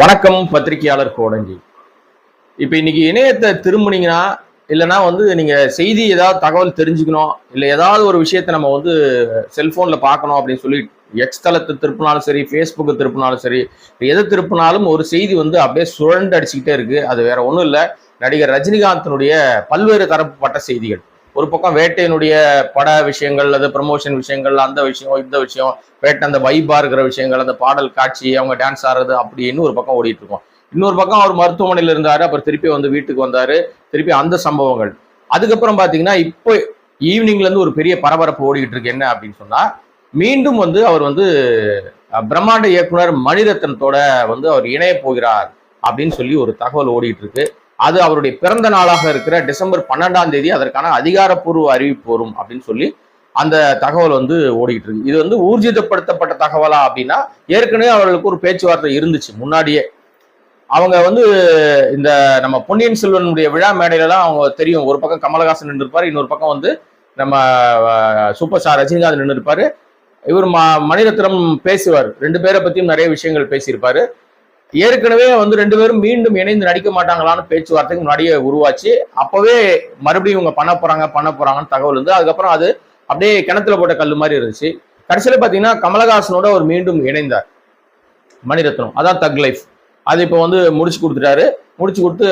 வணக்கம் பத்திரிகையாளர் கோடங்கி. இப்போ இன்னைக்கு இணையத்தை திரும்பினீங்கன்னா இல்லைன்னா வந்து நீங்கள் செய்தி ஏதாவது தகவல் தெரிஞ்சுக்கணும் இல்லை ஏதாவது ஒரு விஷயத்தை நம்ம வந்து செல்ஃபோனில் பார்க்கணும் அப்படின்னு சொல்லி எக்ஸ் தளத்தை திருப்பினாலும் சரி ஃபேஸ்புக்கு திருப்பினாலும் சரி எதை திருப்பினாலும் ஒரு செய்தி வந்து அப்படியே சுழண்டு அடிச்சுக்கிட்டே இருக்குது அது வேற ஒன்றும் இல்லை. நடிகர் ரஜினிகாந்தினுடைய பல்வேறு தரப்பட்ட செய்திகள். ஒரு பக்கம் வேட்டையினுடைய பட விஷயங்கள் அது ப்ரமோஷன் விஷயங்கள் அந்த விஷயம் இந்த விஷயம் வேட்டை அந்த வைபா இருக்கிற விஷயங்கள் அந்த பாடல் காட்சி அவங்க டான்ஸ் ஆடுறது அப்படின்னு ஒரு பக்கம் ஓடிட்டு இருக்கோம். இன்னொரு பக்கம் அவர் மருத்துவமனையில் இருந்தார் அப்புறம் திருப்பி வந்து வீட்டுக்கு வந்தார். திருப்பி அந்த சம்பவங்கள். அதுக்கப்புறம் பார்த்தீங்கன்னா இப்போ ஈவினிங்லேருந்து ஒரு பெரிய பரபரப்பு ஓடிக்கிட்டு இருக்கு. என்ன அப்படின்னு சொன்னால் மீண்டும் வந்து அவர் வந்து பிரம்மாண்ட இயக்குனர் மணிரத்னத்தோட வந்து அவர் இணைய போகிறார் அப்படின்னு சொல்லி ஒரு தகவல் ஓடிட்டு இருக்கு. அது அவருடைய பிறந்த நாளாக இருக்கிற டிசம்பர் பன்னெண்டாம் தேதி அதற்கான அதிகாரப்பூர்வ அறிவிப்பு வரும் அப்படின்னு சொல்லி அந்த தகவல் வந்து ஓடிட்டு இருக்கு. இது வந்து ஊர்ஜிதப்படுத்தப்பட்ட தகவலா அப்படின்னா ஏற்கனவே அவர்களுக்கு ஒரு பேச்சுவார்த்தை இருந்துச்சு முன்னாடியே. அவங்க வந்து இந்த நம்ம பொன்னியின் செல்வனுடைய விழா மேடையிலலாம் அவங்க தெரியும். ஒரு பக்கம் கமலஹாசன் நின்று இருப்பாரு இன்னொரு பக்கம் வந்து நம்ம சூப்பர் ஸ்டார் ரஜினிகாந்த் நின்று இருப்பாரு இவர் ம மணிரத்னம் பேசுவார். ரெண்டு பேரை பத்தியும் நிறைய விஷயங்கள் பேசியிருப்பாரு. ஏற்கனவே வந்து ரெண்டு பேரும் மீண்டும் இணைந்து நடிக்க மாட்டாங்களான்னு பேச்சுவார்த்தைக்கு முன்னாடியே உருவாச்சு. அப்பவே மறுபடியும் இவங்க பண்ண போறாங்க பண்ண போறாங்கன்னு தகவல் இருந்து அதுக்கப்புறம் அது அப்படியே கிணத்துல போட்ட கல் மாதிரி இருந்துச்சு. கடைசியில் பார்த்தீங்கன்னா கமலஹாசனோட அவர் மீண்டும் இணைந்தார். மணிரத்னம். அதான் தக் லைஃப் அது இப்போ வந்து முடிச்சு கொடுத்துட்டாரு. முடிச்சு கொடுத்து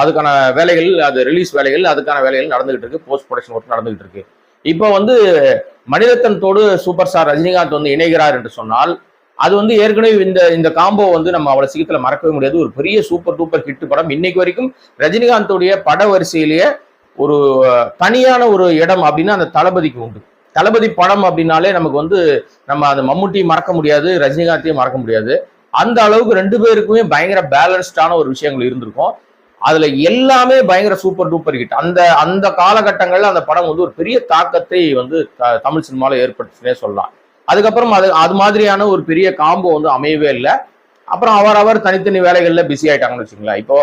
அதுக்கான வேலைகள் அது ரிலீஸ் வேலைகள் அதுக்கான வேலைகள் நடந்துகிட்டு இருக்கு. போஸ்ட் ப்ரொடக்ஷன் ஒர்க் நடந்துகிட்டு இருக்கு. இப்போ வந்து மணிரத்னத்தோடு சூப்பர் ஸ்டார் ரஜினிகாந்த் வந்து இணைகிறார் என்று சொன்னால் அது வந்து ஏற்கனவே இந்த இந்த காம்போ வந்து நம்ம அவ்வளவு சீக்கிரத்துல மறக்கவே முடியாது. ஒரு பெரிய சூப்பர் டூப்பர் ஹிட் படம். இன்னைக்கு வரைக்கும் ரஜினிகாந்தோடைய பட வரிசையிலேயே ஒரு தனியான ஒரு இடம் அப்படின்னா அந்த தளபதிக்கு உண்டு. தளபதி படம் அப்படின்னாலே நமக்கு வந்து நம்ம அந்த மம்முட்டியும் மறக்க முடியாது ரஜினிகாந்தையும் மறக்க முடியாது. அந்த அளவுக்கு ரெண்டு பேருக்குமே பயங்கர பேலன்ஸ்டான ஒரு விஷயங்கள் இருந்திருக்கும். அதுல எல்லாமே பயங்கர சூப்பர் டூப்பர் ஹிட் அந்த அந்த காலகட்டங்கள்ல அந்த படம் வந்து ஒரு பெரிய தாக்கத்தை வந்து த- தமிழ் சினிமாவில் ஏற்படுத்தினே சொல்லலாம். அதுக்கப்புறம் அது அது மாதிரியான ஒரு பெரிய காம்போ வந்து அமையவே இல்லை. அப்புறம் அவர் அவர் தனித்தனி வேலைகளில் பிஸி ஆயிட்டாங்கன்னு வச்சுங்களேன் இப்போ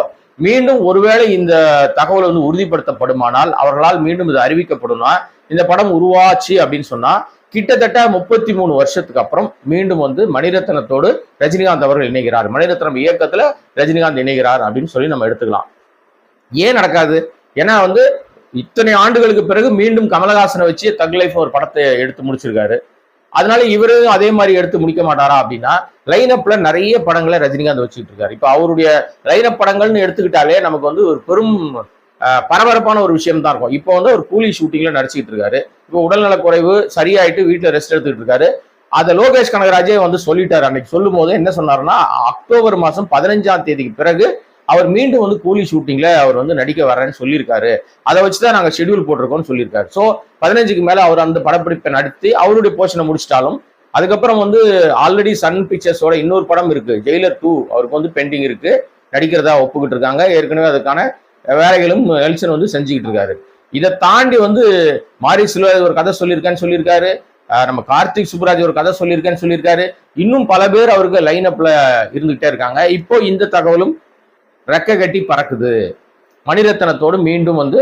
மீண்டும் ஒருவேளை இந்த தகவல் வந்து உறுதிப்படுத்தப்படுமானால் அவர்களால் மீண்டும் இது அறிவிக்கப்படும்னா இந்த படம் உருவாச்சு அப்படின்னு சொன்னா கிட்டத்தட்ட முப்பத்தி மூணு வருஷத்துக்கு அப்புறம் மீண்டும் வந்து மணிரத்னத்தோடு ரஜினிகாந்த் அவர்கள் இணைகிறார். மணிரத்னம் இயக்கத்துல ரஜினிகாந்த் இணைகிறார் அப்படின்னு சொல்லி நம்ம எடுத்துக்கலாம். ஏன் நடக்காது? ஏன்னா வந்து இத்தனை ஆண்டுகளுக்கு பிறகு மீண்டும் கமலஹாசனை வச்சு தக் லைஃப் ஒரு படத்தை எடுத்து முடிச்சிருக்காரு. அதனால இவரு அதே மாதிரி எடுத்து முடிக்க மாட்டாரா அப்படின்னா லைனப்ல நிறைய படங்களை ரஜினிகாந்த் வச்சுக்கிட்டு இருக்காரு. இப்போ அவருடைய லைனப் படங்கள்னு எடுத்துக்கிட்டாலே நமக்கு வந்து ஒரு பெரும் பரபரப்பான ஒரு விஷயம் தான் இருக்கும். இப்போ வந்து ஒரு கூலி ஷூட்டிங்ல நடிச்சுக்கிட்டு இருக்காரு. இப்போ உடல்நலக்குறைவு சரியாயிட்டு வீட்டுல ரெஸ்ட் எடுத்துக்கிட்டு இருக்காரு. அதை லோகேஷ் கனகராஜே வந்து சொல்லிட்டாரு. அன்னைக்கு சொல்லும் போது என்ன சொன்னாருன்னா அக்டோபர் மாசம் பதினஞ்சாம் தேதிக்கு பிறகு அவர் மீண்டும் வந்து கூலி ஷூட்டிங்ல அவர் வந்து நடிக்க வர்றேன்னு சொல்லியிருக்காரு. அதை வச்சுதான் நாங்க ஷெடியூல் போட்டிருக்கோம்னு சொல்லியிருக்காரு. ஸோ பதினஞ்சுக்கு மேல அவர் அந்த படப்பிடிப்பை நடத்தி அவருடைய போர்ஷனை முடிச்சிட்டாலும் அதுக்கப்புறம் வந்து ஆல்ரெடி சன் பிக்சர்ஸோட இன்னொரு படம் இருக்கு ஜெயிலர் டூ அவருக்கு வந்து பெண்டிங் இருக்கு. நடிக்கிறதா ஒப்புக்கிட்டு இருக்காங்க. ஏற்கனவே அதுக்கான வேலைகளும் எல்சன் வந்து செஞ்சுக்கிட்டு இருக்காரு. இதை தாண்டி வந்து மாரி சில்வா ஒரு கதை சொல்லியிருக்கான்னு சொல்லியிருக்காரு. நம்ம கார்த்திக் சுப்ராஜ் ஒரு கதை சொல்லியிருக்கேன்னு சொல்லியிருக்காரு. இன்னும் பல பேர் அவருக்கு லைன் அப்ல இருந்துகிட்டே இருக்காங்க. இப்போ இந்த தகவலும் ரெக்க கட்டி பறக்குது. மணிரத்னத்தோடு மீண்டும் வந்து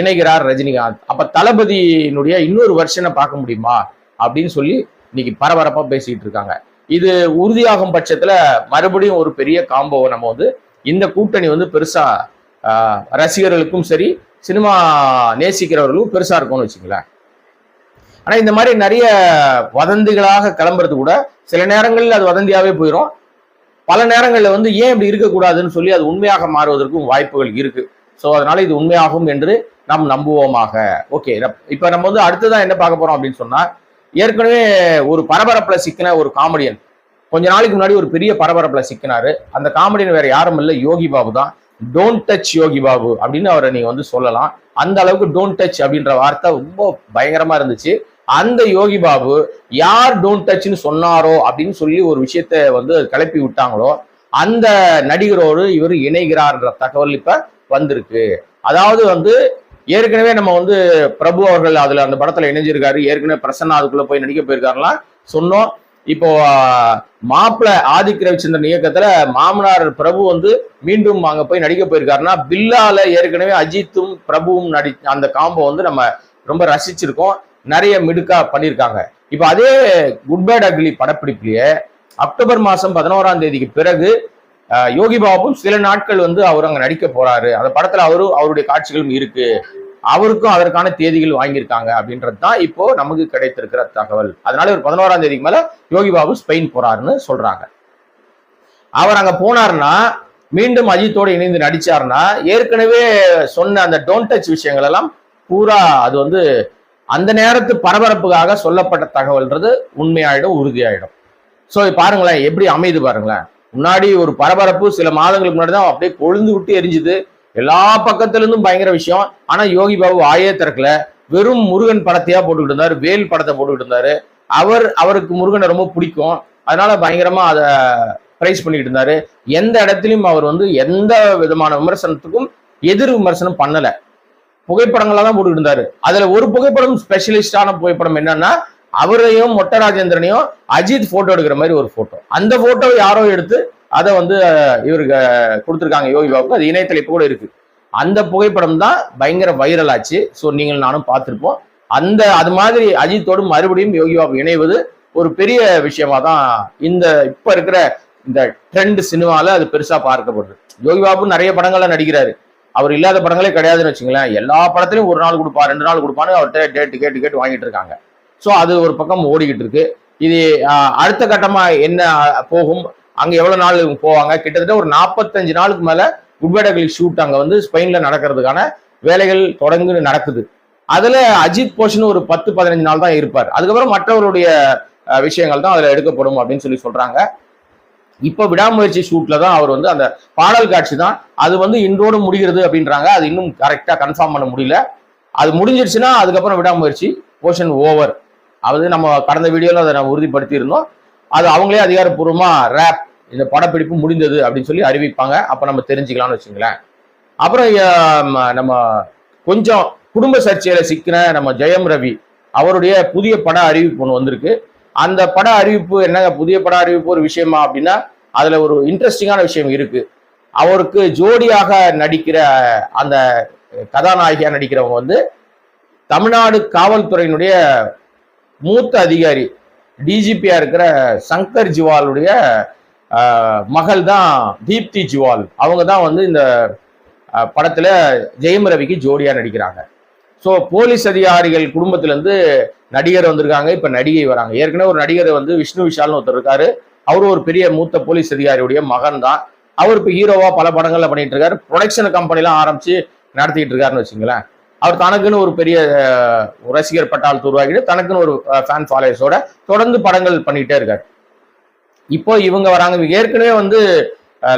இணைகிறார் ரஜினிகாந்த். அப்ப தளபதியினுடைய இன்னொரு வருஷனை பார்க்க முடியுமா? அப்படின்னு சொல்லி இன்னைக்கு பரபரப்பா பேசிட்டு இருக்காங்க. இது உறுதியாகும் பட்சத்துல மறுபடியும் ஒரு பெரிய காம்போவை நம்ம வந்து இந்த கூட்டணி வந்து பெருசா ரசிகர்களுக்கும் சரி சினிமா நேசிக்கிறவர்களுக்கும் பெருசா இருக்கும்னு வச்சுங்களேன் ஆனா இந்த மாதிரி நிறைய வதந்திகளாக கிளம்புறது கூட சில நேரங்களில் அது வதந்தியாவே போயிடும் பல நேரங்களில் வந்து ஏன் இப்படி இருக்கக்கூடாதுன்னு சொல்லி அது உண்மையாக மாறுவதற்கும் வாய்ப்புகள் இருக்கு. ஸோ அதனால இது உண்மையாகும் என்று நாம் நம்புவோமாக. ஓகே இப்போ நம்ம வந்து அடுத்ததான் என்ன பார்க்க போறோம் அப்படின்னு சொன்னா ஏற்கனவே ஒரு பரபரப்புல சிக்கின ஒரு காமெடியன். கொஞ்ச நாளைக்கு முன்னாடி ஒரு பெரிய பரபரப்புல சிக்கினாரு. அந்த காமெடியன் வேற யாரும் இல்லை யோகி பாபு தான். டோன்ட் டச் யோகி பாபு அப்படின்னு அவரை நீங்க வந்து சொல்லலாம். அந்த அளவுக்கு டோன்ட் டச் அப்படின்ற வார்த்தை ரொம்ப பயங்கரமா இருந்துச்சு. அந்த யோகி பாபு யார் டோன்ட் டச்னு சொன்னாரோ அப்படின்னு சொல்லி ஒரு விஷயத்த வந்து கிளப்பி விட்டாங்களோ அந்த நடிகரோடு இவர் இணைகிறார்ன்ற தகவல் இப்ப வந்திருக்கு. அதாவது வந்து ஏற்கனவே நம்ம வந்து பிரபு அவர்கள் அதுல அந்த படத்துல இணைஞ்சிருக்காரு. ஏற்கனவே பிரசன்னா அதுக்குள்ள போய் நடிக்க போயிருக்காருலாம் சொன்னோம். இப்போ மாப்பிள்ள ஆதிக் ரவிச்சந்திரன் இயக்கத்துல மாமனார் பிரபு வந்து மீண்டும் அங்க போய் நடிக்க போயிருக்காருன்னா பில்லால ஏற்கனவே அஜித்தும் பிரபுவும் நடி அந்த காம்போ வந்து நம்ம ரொம்ப ரசிச்சிருக்கோம். நிறைய மிடுக்கா பண்ணியிருக்காங்க இப்போ அதே குட் பேட் அக்லி படப்பிடிப்புலயே அக்டோபர் மாசம் பதினோராம் தேதிக்கு பிறகு அஹ், யோகி பாபும் சில நாட்கள் வந்து அவர் அங்க நடிக்க போறாரு. அந்த படத்துல அவரும் அவருடைய காட்சிகளும் இருக்கு. அவருக்கும் அதற்கான தேதிகள் வாங்கியிருக்காங்க அப்படின்றது தான் இப்போ நமக்கு கிடைத்திருக்கிற தகவல். அதனால ஒரு பதினோராம் தேதிக்கு மேல யோகி பாபு ஸ்பெயின் போறாருன்னு சொல்றாங்க. அவர் அங்க போனாருன்னா மீண்டும் அஜித்தோடு இணைந்து நடிச்சாருன்னா ஏற்கனவே சொன்ன அந்த டோன்ட் டச் விஷயங்கள் எல்லாம் பூரா அது வந்து அந்த நேரத்து பரபரப்புக்காக சொல்லப்பட்ட தகவல்ன்றது உண்மையாயிடும் உறுதியாயிடும். ஸோ பாருங்களேன் எப்படி அமைது பாருங்களேன். முன்னாடி ஒரு பரபரப்பு சில மாதங்களுக்கு முன்னாடி தான் அப்படியே கொழுந்து விட்டு எரிஞ்சுது. எல்லா பக்கத்துலேருந்தும் பயங்கர விஷயம். ஆனால் யோகி பாபு ஆயே திறக்கல. வெறும் முருகன் படத்தையா போட்டுக்கிட்டு இருந்தார் வேல் படத்தை போட்டுக்கிட்டு இருந்தாரு. அவர் அவருக்கு முருகனை ரொம்ப பிடிக்கும். அதனால பயங்கரமா அதை பிரைஸ் பண்ணிட்டு இருந்தாரு. எந்த இடத்துலையும் அவர் வந்து எந்த விதமான விமர்சனத்துக்கும் எதிர் விமர்சனம் பண்ணலை. புகைப்படங்களா தான் போட்டுக்கிட்டு இருந்தாரு. அதுல ஒரு புகைப்படம் ஸ்பெஷலிஸ்டான புகைப்படம் என்னன்னா அவரையும் மொட்டை ராஜேந்திரனையும் அஜித் போட்டோ எடுக்கிற மாதிரி ஒரு போட்டோ அந்த போட்டோ யாரோ எடுத்து அதை வந்து இவருக்கு கொடுத்துருக்காங்க யோகி பாபுக்கு. அது இணையதள கூட இருக்கு. அந்த புகைப்படம் தான் பயங்கர வைரல் ஆச்சு. ஸோ நீங்கள் நானும் பார்த்துருப்போம். அந்த அது மாதிரி அஜித்தோடு மறுபடியும் யோகி பாபு இணைவது ஒரு பெரிய விஷயமா தான் இந்த இப்போ இருக்கிற இந்த ட்ரெண்ட் சினிமாவில் அது பெருசாக பார்க்கப்படுது. யோகி பாபு நிறைய படங்கள்ல நடிக்கிறாரு. அவர் இல்லாத படங்களே கிடையாதுன்னு வச்சுங்களேன். எல்லா படத்துலையும் ஒரு நாள் கொடுப்பா ரெண்டு நாள் கொடுப்பான்னு அவர்கிட்ட டேட் கேட்டு கேட்டு வாங்கிட்டு இருக்காங்க. ஸோ அது ஒரு பக்கம் ஓடிக்கிட்டு இருக்கு. இது அடுத்த கட்டமாக என்ன போகும்? அங்கே எவ்வளோ நாள் போவாங்க? கிட்டத்தட்ட ஒரு நாற்பத்தஞ்சு நாளுக்கு மேலே குட்பேடகில் ஷூட் அங்கே வந்து ஸ்பெயினில் நடக்கிறதுக்கான வேலைகள் தொடர்ந்து நடக்குது. அதில் அஜித் போஷன் ஒரு பத்து பதினஞ்சு நாள் தான் இருப்பார். அதுக்கப்புறம் மற்றவருடைய விஷயங்கள் தான் அதில் எடுக்கப்படும் அப்படின்னு சொல்லி சொல்கிறாங்க இப்போ விடாமுயற்சி ஷூட்ல தான் அவர் வந்து அந்த பாடல் காட்சி தான். அது வந்து இன்றோடு முடிகிறது அப்படின்றாங்க. அது இன்னும் கரெக்டாக கன்ஃபார்ம் பண்ண முடியல. அது முடிஞ்சிருச்சுன்னா அதுக்கப்புறம் விடாமுயற்சி போர்ஷன் ஓவர் அது நம்ம கடந்த வீடியோவில் அதை நம்ம உறுதிப்படுத்தியிருந்தோம். அது அவங்களே அதிகாரப்பூர்வமாக ரேப் இந்த படப்பிடிப்பு முடிந்தது அப்படின்னு சொல்லி அறிவிப்பாங்க. அப்போ நம்ம தெரிஞ்சுக்கலாம்னு வச்சுங்களேன். அப்புறம் நம்ம கொஞ்சம் குடும்ப சர்ச்சையில் சிக்கின நம்ம ஜெயம் ரவி அவருடைய புதிய பட அறிவிப்பு ஒன்று வந்திருக்கு. அந்த பட அறிவிப்பு என்னங்க புதிய பட அறிவிப்பு ஒரு விஷயமா அப்படின்னா அதுல ஒரு இன்ட்ரெஸ்டிங்கான விஷயம் இருக்கு. அவருக்கு ஜோடியாக நடிக்கிற அந்த கதாநாயகியா நடிக்கிறவங்க வந்து தமிழ்நாடு காவல்துறையினுடைய மூத்த அதிகாரி டிஜிபியா இருக்கிற சங்கர் ஜிவாலுடைய மகள் தான் தீப்தி ஜிவால். அவங்க தான் வந்து இந்த படத்துல ஜெயம் ரவிக்கு ஜோடியா நடிக்கிறாங்க. ஸோ போலீஸ் அதிகாரிகள் குடும்பத்திலேருந்து நடிகர் வந்திருக்காங்க. இப்போ நடிகை வராங்க. ஏற்கனவே ஒரு நடிகர் வந்து விஷ்ணு விஷால்னு ஒருத்தர் இருக்காரு. அவரு ஒரு பெரிய மூத்த போலீஸ் அதிகாரியுடைய மகன் தான். அவர் இப்போ ஹீரோவாக பல படங்கள்ல பண்ணிட்டு இருக்காரு. ப்ரொடக்ஷன் கம்பெனிலாம் ஆரம்பிச்சு நடத்திட்டு இருக்காருன்னு வச்சுங்களேன் அவர் தனக்குன்னு ஒரு பெரிய ரசிகர் பட்டாளத்தை உருவாக்கிட்டு தனக்குன்னு ஒரு ஃபேன் ஃபாலோயர்ஸோட தொடர்ந்து படங்கள் பண்ணிகிட்டே இருக்காரு. இப்போ இவங்க வராங்க. ஏற்கனவே வந்து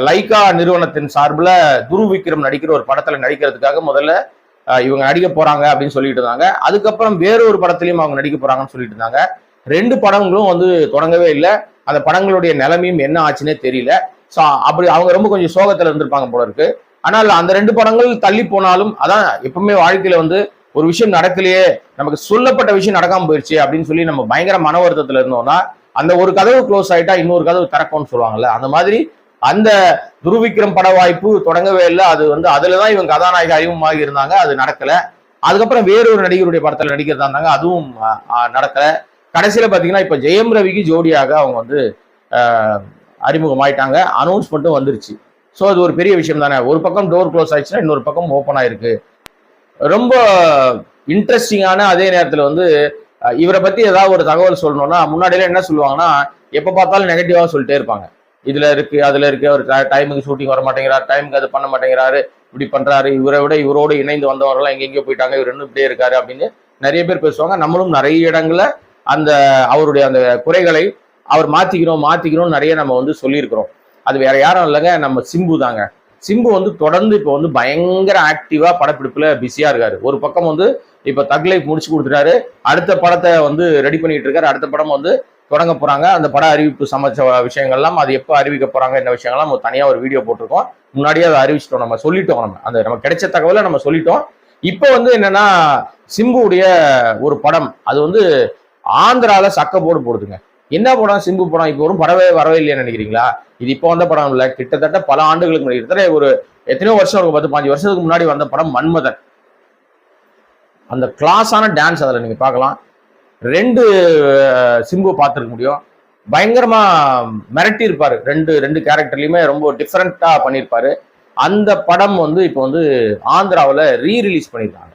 லைகா நிறுவனத்தின் சார்பில் துரு விக்ரம் நடிக்கிற ஒரு படத்தில் நடிக்கிறதுக்காக முதல்ல இவங்க நடிக்க போறாங்க அப்படின்னு சொல்லிட்டு இருந்தாங்க. அதுக்கப்புறம் வேறொரு படத்துலையும் அவங்க நடிக்க போறாங்கன்னு சொல்லிட்டு இருந்தாங்க. ரெண்டு படங்களும் வந்து தொடங்கவே இல்லை. அந்த படங்களுடைய நிலைமையும் என்ன ஆச்சுன்னே தெரியல. ஸோ அப்படி அவங்க ரொம்ப கொஞ்சம் சோகத்தில் இருந்திருப்பாங்க போல இருக்கு. ஆனால் அந்த ரெண்டு படங்கள் தள்ளி போனாலும் அதான் எப்பவுமே வாழ்க்கையில வந்து ஒரு விஷயம் நடக்கலையே நமக்கு சொல்லப்பட்ட விஷயம் நடக்காம போயிடுச்சு அப்படின்னு சொல்லி நம்ம பயங்கர மன வருத்தத்துல இருந்தோம்னா அந்த ஒரு கதவு க்ளோஸ் ஆயிட்டா இன்னொரு கதவு திறக்கும்னு சொல்லுவாங்கல்ல அந்த மாதிரி அந்த துருவிக்ரம் பட வாய்ப்பு தொடங்கவே இல்லை. அது வந்து அதுலதான் இவங்க கதாநாயக அறிமுகமாக இருந்தாங்க. அது நடக்கல. அதுக்கப்புறம் வேறொரு நடிகருடைய படத்துல நடிக்கிறதா இருந்தாங்க. அதுவும் நடக்கல. கடைசியில பாத்தீங்கன்னா இப்ப ஜெயம் ரவிக்கு ஜோடியாக அவங்க வந்து அறிமுகமாயிட்டாங்க. அனௌன்ஸ்மெண்ட்டும் வந்துருச்சு. ஸோ அது ஒரு பெரிய விஷயம் தானே. ஒரு பக்கம் டோர் க்ளோஸ் ஆயிடுச்சுன்னா இன்னொரு பக்கம் ஓப்பன் ஆயிருக்கு. ரொம்ப இன்ட்ரெஸ்டிங்கான அதே நேரத்தில் வந்து இவரை பத்தி ஏதாவது ஒரு தகவல் சொல்லணும்னா முன்னாடியில என்ன சொல்லுவாங்கன்னா எப்போ பார்த்தாலும் நெகட்டிவாக சொல்லிட்டே இருப்பாங்க. இதுல இருக்கு அதுல இருக்கு. அவர் டைமுக்கு ஷூட்டிங் வர மாட்டேங்கிறார் டைமுக்கு அது பண்ண மாட்டேங்கிறாரு. இப்படி பண்றாரு. இவரை விட இவரோடு இணைந்து வந்தவரெல்லாம் எங்கெங்கேயோ போயிட்டாங்க. இவர் இன்னும் இப்படியே இருக்காரு அப்படின்னு நிறைய பேர் பேசுவாங்க. நம்மளும் நிறைய இடங்களில் அந்த அவருடைய அந்த குறைகளை அவர் மாத்திக்கிறோம் மாத்திக்கிறோம் நிறைய நம்ம வந்து சொல்லியிருக்கிறோம். அது வேற யாரும் இல்லைங்க. நம்ம சிம்பு தாங்க. சிம்பு வந்து தொடர்ந்து இப்போ வந்து பயங்கர ஆக்டிவா படப்பிடிப்புல பிஸியா இருக்காரு. ஒரு பக்கம் வந்து இப்போ தக் லைஃப் முடிச்சு கொடுத்துட்டாரு. அடுத்த படத்தை வந்து ரெடி பண்ணிட்டு இருக்காரு. அடுத்த படம் வந்து தொடங்க போறாங்க. அந்த பட அறிவிப்பு சமைச்ச விஷயங்கள்லாம் அது எப்போ அறிவிக்க போறாங்க என்ன விஷயங்கள்லாம் நம்ம தனியாக ஒரு வீடியோ போட்டிருக்கோம். முன்னாடியே அதை அறிவிச்சிட்டோம் நம்ம சொல்லிட்டோம் நம்ம. அந்த நம்ம கிடைச்ச தகவலை நம்ம சொல்லிட்டோம். இப்போ வந்து என்னன்னா சிம்புடைய ஒரு படம் அது வந்து ஆந்திரால சக்க போடு போடுதுங்க. என்ன படம் சிம்பு படம்? இப்போ வரும் படவே வரவே இல்லைன்னு நினைக்கிறீங்களா? இது இப்போ வந்த படம் இல்லை. கிட்டத்தட்ட பல ஆண்டுகளுக்கு முன்னாடி கிட்டத்தட்ட ஒரு எத்தனையோ வருஷம் இருக்கும் பத்து பாஞ்சு வருஷத்துக்கு முன்னாடி வந்த படம் மன்மதன். அந்த கிளாஸான டான்ஸ் அதில் நீங்கள் பார்க்கலாம். ரெண்டு சிம்பு பார்த்துருக்க முடியும். பயங்கரமா மிரட்டி இருப்பாரு ரெண்டு ரெண்டு கேரக்டர்லயுமே ரொம்ப டிஃப்ரெண்டா பண்ணியிருப்பாரு. அந்த படம் வந்து இப்போ வந்து ஆந்திராவில் ரீ ரிலீஸ் பண்ணியிருக்காங்க.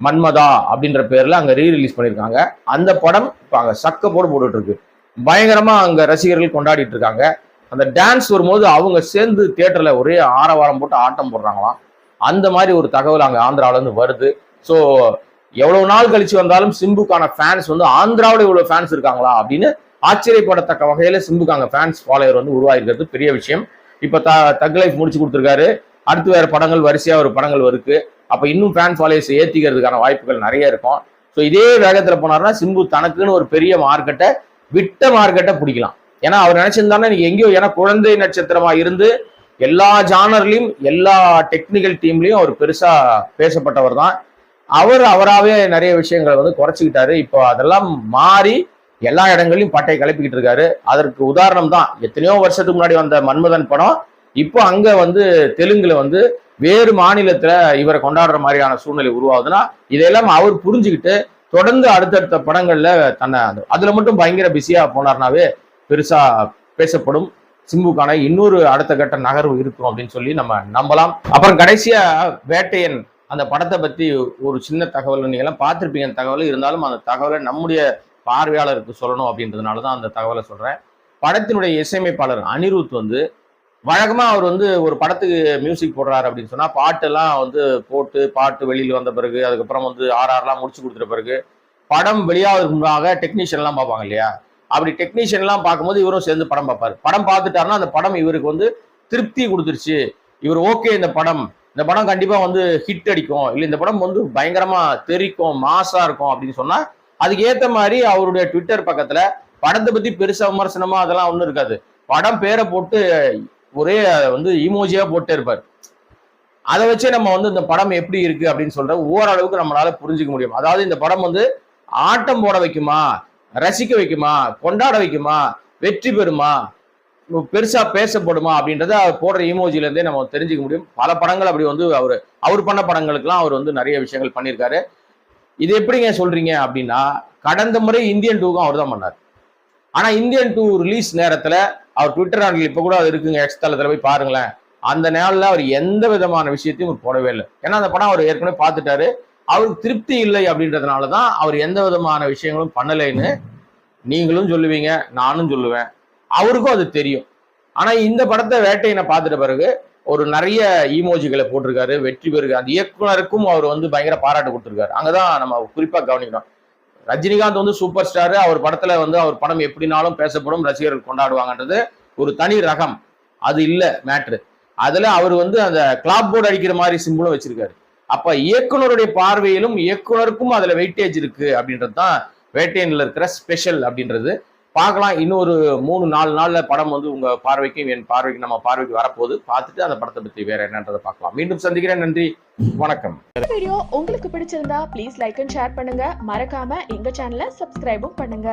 மன்மதா அப்படின்ற பேர்ல அங்க ரீ ரிலீஸ் பண்ணியிருக்காங்க. அந்த படம் இப்போ அங்க சக்க போடு போட்டுட்டு இருக்கு பயங்கரமா அங்க ரசிகர்கள் கொண்டாடிட்டு இருக்காங்க அந்த டான்ஸ் வரும்போது அவங்க சேர்ந்து தியேட்டர்ல ஒரே ஆரவாரம் போட்டு ஆட்டம் போடுறாங்களாம். அந்த மாதிரி ஒரு தகவல் அங்க ஆந்திராவில இருந்து வருது. ஸோ எவ்வளவு நாள் கழிச்சு வந்தாலும் சிம்புக்கான ஃபேன்ஸ் வந்து ஆந்திராவில் இவ்வளவு ஃபேன்ஸ் இருக்காங்களா அப்படின்னு ஆச்சரியப்படத்தக்க வகையில சிம்புக்காங்க ஃபேன்ஸ் ஃபாலோயர் வந்து உருவாகிறது பெரிய விஷயம். இப்ப த தக் லைஃப் முடிச்சு கொடுத்துருக்காரு. அடுத்து வேற படங்கள் வரிசையா ஒரு படங்கள் இருக்கு. அப்ப இன்னும் ஃபேன் ஃபாலோயர்ஸ் ஏத்திக்கிறதுக்கான வாய்ப்புகள் நிறைய இருக்கும். ஸோ இதே வேகத்துல போனாருன்னா சிம்பு தனக்குன்னு ஒரு பெரிய மார்க்கெட்டை விட்ட மார்க்கெட்டை பிடிக்கலாம். ஏன்னா அவர் நினைச்சிருந்தாருன்னா நீங்க எங்கேயோ ஏன்னா குழந்தை நட்சத்திரமா இருந்து எல்லா ஜானர்லையும் எல்லா டெக்னிக்கல் டீம்லையும் அவர் பெருசா பேசப்பட்டவர் தான். அவர் அவராகவே நிறைய விஷயங்களை வந்து குறைச்சிக்கிட்டாரு. இப்போ அதெல்லாம் மாறி எல்லா இடங்களையும் பட்டை கிளப்பிக்கிட்டு இருக்காரு. அதற்கு உதாரணம் தான் எத்தனையோ வருஷத்துக்கு முன்னாடி வந்த மன்மதன் படம். இப்போ அங்கே வந்து தெலுங்குல வந்து வேறு மாநிலத்தில் இவரை கொண்டாடுற மாதிரியான சூழ்நிலை உருவாகுதுன்னா இதையெல்லாம் அவர் புரிஞ்சுக்கிட்டு தொடர்ந்து அடுத்தடுத்த படங்கள்ல தன்னை அதில் மட்டும் பயங்கர பிஸியாக போனார்னாவே பெருசாக பேசப்படும். சிம்புக்கான இன்னொரு அடுத்த கட்ட நகர்வு இருக்கும் அப்படின்னு சொல்லி நம்ம நம்பலாம். அப்புறம் கடைசியா வேட்டையன் அந்த படத்தை பற்றி ஒரு சின்ன தகவல் நீங்கள்லாம் எல்லாம் அந்த தகவல் இருந்தாலும் அந்த தகவலை நம்முடைய பார்வையாளருக்கு சொல்லணும் அப்படின்றதுனால தான் அந்த தகவலை சொல்கிறேன் படத்தினுடைய இசையமைப்பாளர் அனிருத் வந்து வழக்கமாக அவர் வந்து ஒரு படத்துக்கு மியூசிக் போடுறாரு அப்படின்னு சொன்னால் பாட்டெல்லாம் வந்து போட்டு பாட்டு வெளியில் வந்த பிறகு அதுக்கப்புறம் வந்து ஆர்ஆர்லாம் முடிச்சு கொடுத்துட்ட பிறகு படம் வெளியாவதுக்கு முன்னாக டெக்னீஷியன்லாம் பார்ப்பாங்க இல்லையா? அப்படி டெக்னீஷியன்லாம் பார்க்கும்போது இவரும் சேர்ந்து படம் பார்ப்பார். படம் பார்த்துட்டாருன்னா அந்த படம் இவருக்கு வந்து திருப்தி கொடுத்துருச்சு. இவர் ஓகே இந்த படம் இந்த படம் கண்டிப்பாக வந்து ஹிட் அடிக்கும். இல்லை இந்த படம் வந்து பயங்கரமாக தெரிக்கும் மாசாக இருக்கும் அப்படின்னு சொன்னால் அதுக்கு மாதிரி அவருடைய ட்விட்டர் பக்கத்தில் படத்தை பற்றி பெருசாக விமர்சனமாக அதெல்லாம் ஒன்றும் இருக்காது. படம் பேரை போட்டு ஒரே வந்து இமோஜியாக போட்டே இருப்பார். அதை வச்சே நம்ம வந்து இந்த படம் எப்படி இருக்கு அப்படின்னு சொல்ற ஓரளவுக்கு நம்மளால புரிஞ்சுக்க முடியும். அதாவது இந்த படம் வந்து ஆட்டம் போட வைக்குமா ரசிக்க வைக்குமா கொண்டாட வைக்குமா வெற்றி பெறுமா பெருசா பேசப்படுமா அப்படின்றத அவர் போடுற இமோஜில இருந்தே நம்ம தெரிஞ்சுக்க முடியும். பல படங்கள் அப்படி வந்து அவர் அவர் பண்ண படங்களுக்கெல்லாம் அவர் வந்து நிறைய விஷயங்கள் பண்ணியிருக்காரு. இது எப்படிங்க சொல்றீங்க அப்படின்னா கடந்த முறை இந்தியன் டூக்கும் அவர் தான் பண்ணார். ஆனா இந்தியன் டூ ரிலீஸ் நேரத்துல அவர் ட்விட்டர் ஆண்டில் இப்ப கூட அது இருக்குங்க எக்ஸ் தளத்துல போய் பாருங்களேன். அந்த நேரில் அவர் எந்த விதமான விஷயத்தையும் அவர் போடவே இல்லை. ஏன்னா அந்த படம் அவர் ஏற்கனவே பார்த்துட்டாரு. அவருக்கு திருப்தி இல்லை அப்படின்றதுனால தான் அவர் எந்த விதமான விஷயங்களும் பண்ணலைன்னு நீங்களும் சொல்லுவீங்க நானும் சொல்லுவேன். அவருக்கும் அது தெரியும். ஆனா இந்த படத்தை வேட்டையினை பார்த்துட்ட பிறகு ஒரு நிறைய ஈமோஜிகளை போட்டிருக்காரு வெற்றி பெறுக அந்த இயக்குனருக்கும் அவர் வந்து பயங்கர பாராட்டு கொடுத்துருக்காரு. அங்கதான் நம்ம குறிப்பா கவனிக்கணும். ரஜினிகாந்த் வந்து சூப்பர் ஸ்டார் அவர் படத்துல வந்து அவர் படம் எப்படினாலும் பேசப்படும் ரசிகர்கள் கொண்டாடுவாங்கன்றது ஒரு தனி ரகம். அது இல்லை மேட்ரு அதுல அவர் வந்து அந்த கிளாப் போர்டு அடிக்கிற மாதிரி சிம்பிளும் வச்சிருக்காரு. அப்ப இயக்குனருடைய பார்வையிலும் இயக்குனருக்கும் அதுல வெயிட்டேஜ் இருக்கு அப்படின்றது தான் வேட்டையன்ல இருக்கிற ஸ்பெஷல் அப்படின்றது. பார்க்கலாம். இன்னொரு மூணு நாலு நாள்ல படம் வந்து உங்க பார்வைக்கும் என் பார்வைக்கு நம்ம பார்வைக்கு வரப்போகுது. பார்த்துட்டு அந்த படத்தை பத்தி வேற என்னன்றதை பார்க்கலாம். மீண்டும் சந்திக்கிறேன். நன்றி. வணக்கம். வீடியோ உங்களுக்கு பிடிச்சிருந்தா ப்ளீஸ் லைக் அண்ட் ஷேர் பண்ணுங்க. மறக்காம எங்க சேனலை சப்ஸ்கிரைபும் பண்ணுங்க.